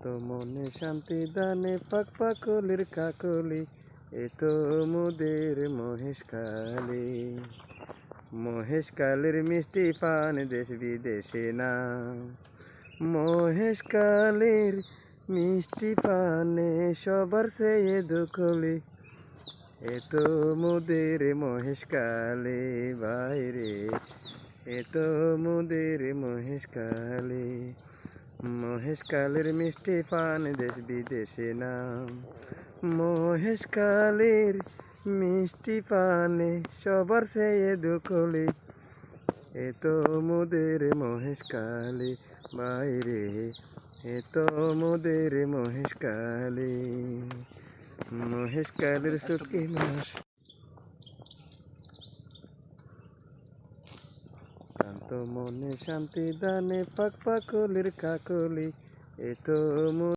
শান্ত মনে শান্তি দানে পাক পাকলির কাকলি এ তো মুদের মহেশ কালী। মহেশ কালের মিষ্টি পান দেশ বিদেশে না। মহেশ কালের মিষ্টি পানে সবার সে দুখলি এ তো মুদের মহেশ কালে। বাইরে এ তো মুদের মহেশ কালে। মহেশ কালের মিষ্টি পান দেশ বিদেশে নাম। মহেশ কালের মিষ্টি পানে সবার সে দুখলি এত মুদের মহেশ কালে বাইরে এত মুদের মহেশ কালে। মহেশ কালের সুটকি মাস। শান্ত মনে শান্তি দানে পাক পাকলির কাকলি এ তো মু